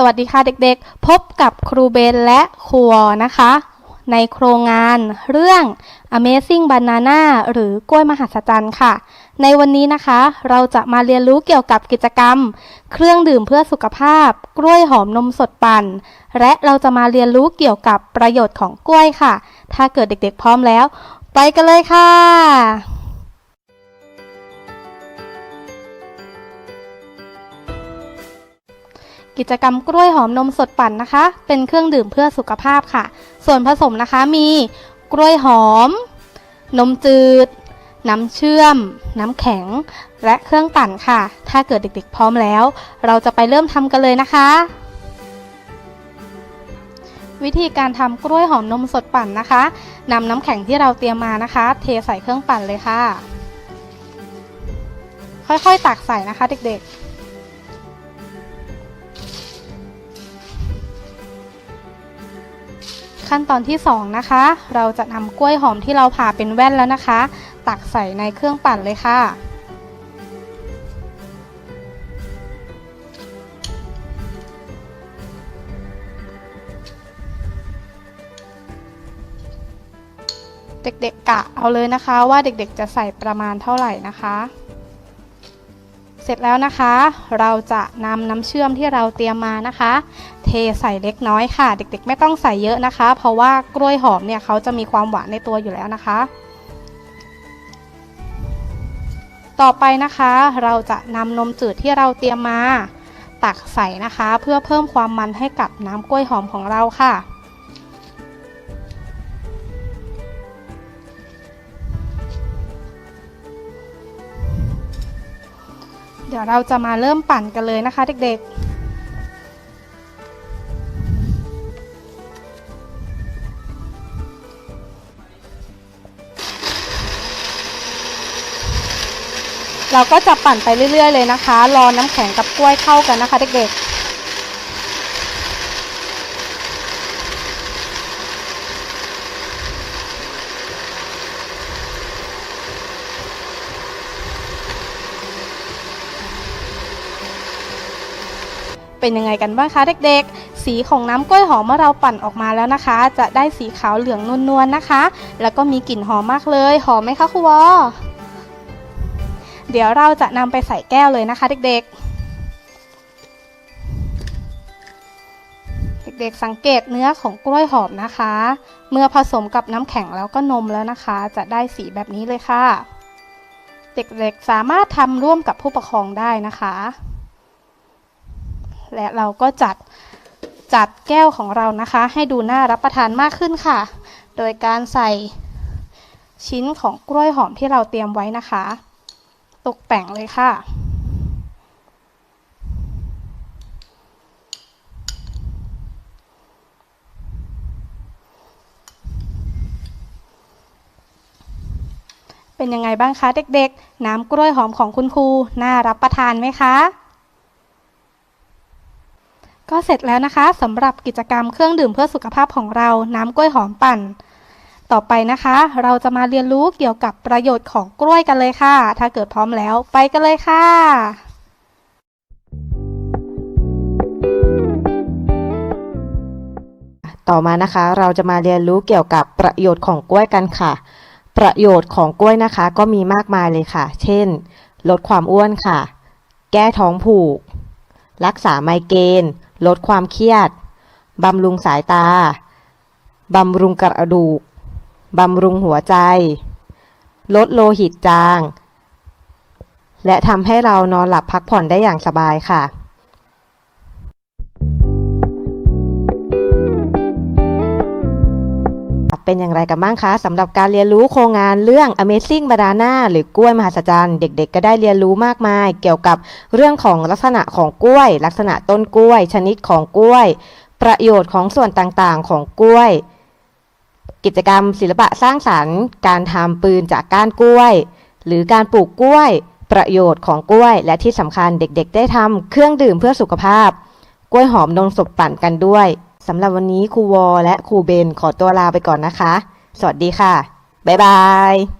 สวัสดีค่ะเด็กๆ พบกับครูเบนและครูวนะคะ ในโครงงานเรื่อง Amazing Banana หรือกล้วยมหัศจรรย์ค่ะ ในวันนี้นะคะ เราจะมาเรียนรู้เกี่ยวกับกิจกรรม เครื่องดื่มเพื่อสุขภาพ กล้วยหอมนมสดปั่น และเราจะมาเรียนรู้เกี่ยวกับประโยชน์ของกล้วยค่ะ ถ้าเกิดเด็กๆพร้อมแล้ว ไปกันเลยค่ะ กิจกรรมกล้วยหอมนมสดปั่นนะคะ เป็นเครื่องดื่มเพื่อสุขภาพค่ะ ส่วนผสมนะคะมีกล้วยหอม นมจืด น้ำเชื่อม น้ำแข็ง และเครื่องปั่นค่ะ ถ้าเกิดเด็กๆ พร้อมแล้ว เราจะไปเริ่มทำกันเลยนะคะ วิธีการทำกล้วยหอมนมสดปั่นนะคะนำน้ำแข็งที่เราเตรียมมานะคะ เทใส่เครื่องปั่นเลยค่ะ ค่อยๆ ตักใส่นะคะเด็กๆ ขั้นตอนที่ 2 นะคะ เราจะนำกล้วยหอมที่เราผ่าเป็นแว่นแล้วนะคะ ตักใส่ในเครื่องปั่นเลยค่ะ เด็กๆกะเอาเลยนะคะว่าเด็กๆจะใส่ประมาณเท่าไหร่นะคะ สร็จแล้วนะคะ เราจะนำน้ำเชื่อมที่เราเตรียมมานะคะ เทใส่เล็กน้อยค่ะ เด็กๆ ไม่ต้องใส่เยอะนะคะ เพราะว่ากล้วยหอมเนี่ยเขาจะมีความหวานในตัวอยู่แล้วนะคะ ต่อไปนะคะ เราจะนำนมจืดที่เราเตรียมมา ตักใส่นะคะ เพื่อเพิ่มความมันให้กับน้ำกล้วยหอมของเราค่ะ เดี๋ยวเราจะมาเริ่มปั่นกันเลยนะคะเด็กๆเราก็จะปั่นไปเรื่อย ๆ เลยนะคะ รอน้ำแข็งกับกล้วยเข้ากันนะคะเด็กๆ เป็นยังไงกันบ้างคะเด็กๆ สีของน้ำกล้วยหอมเมื่อเราปั่นออกมาแล้วนะคะ จะได้สีขาวเหลืองนวลๆนะคะ แล้วก็มีกลิ่นหอมมากเลย หอมไหมคะครูวอเดี๋ยวเราจะนำไปใส่แก้วเลยนะคะ เด็กๆเด็กๆสังเกตเนื้อของกล้วยหอมนะคะ เมื่อผสมกับน้ำแข็งแล้วก็นมแล้วนะคะ จะได้สีแบบนี้เลยค่ะ เด็กๆสามารถทำร่วมกับผู้ปกครองได้นะคะ และเราก็จัดจัดแก้วของเรานะคะ ให้ดูน่ารับประทานมากขึ้นค่ะ โดยการใส่ชิ้นของกล้วยหอมที่เราเตรียมไว้นะคะ ตกแต่งเลยค่ะ เป็นยังไงบ้างคะเด็กๆ น้ำกล้วยหอมของคุณครูน่ารับประทานไหมคะ ก็เสร็จแล้วนะคะสำหรับกิจกรรมเครื่องดื่มเพื่อสุขภาพของเราน้ำกล้วยหอมปั่น ต่อไปนะคะ เราจะมาเรียนรู้เกี่ยวกับประโยชน์ของกล้วยกันเลยค่ะ ถ้าเกิดพร้อมแล้วไปกันเลยค่ะต่อมานะคะเราจะมาเรียนรู้เกี่ยวกับประโยชน์ของกล้วยกันค่ะ ประโยชน์ของกล้วยนะคะก็มีมากมายเลยค่ะ เช่น ลดความอ้วนค่ะ แก้ท้องผูก รักษาไมเกรน ลดความเครียด บำรุงสายตา บำรุงกระดูก บำรุงหัวใจ ลดโลหิตจาง และทำให้เรานอนหลับพักผ่อนได้อย่างสบายค่ะ เป็นอย่างไรกันบ้างคะสำหรับการเรียนรู้โครงงานเรื่อง Amazing Banana หรือกล้วยมหัศจรรย์เด็กๆ ก็ได้เรียนรู้มากมาย เกี่ยวกับเรื่องของลักษณะของกล้วย ลักษณะต้นกล้วย ชนิดของกล้วย ประโยชน์ของส่วนต่างๆ ของกล้วย กิจกรรมศิลปะสร้างสรรค์ การทำปืนจากก้านกล้วย หรือการปลูกกล้วย ประโยชน์ของกล้วย และที่สำคัญเด็กๆ ได้ทำเครื่องดื่มเพื่อสุขภาพ กล้วยหอมนมสดปั่นกันด้วย สำหรับวันนี้ครูวอและครูเบนขอตัวลาไปก่อนนะคะ สวัสดีค่ะ บ๊ายบาย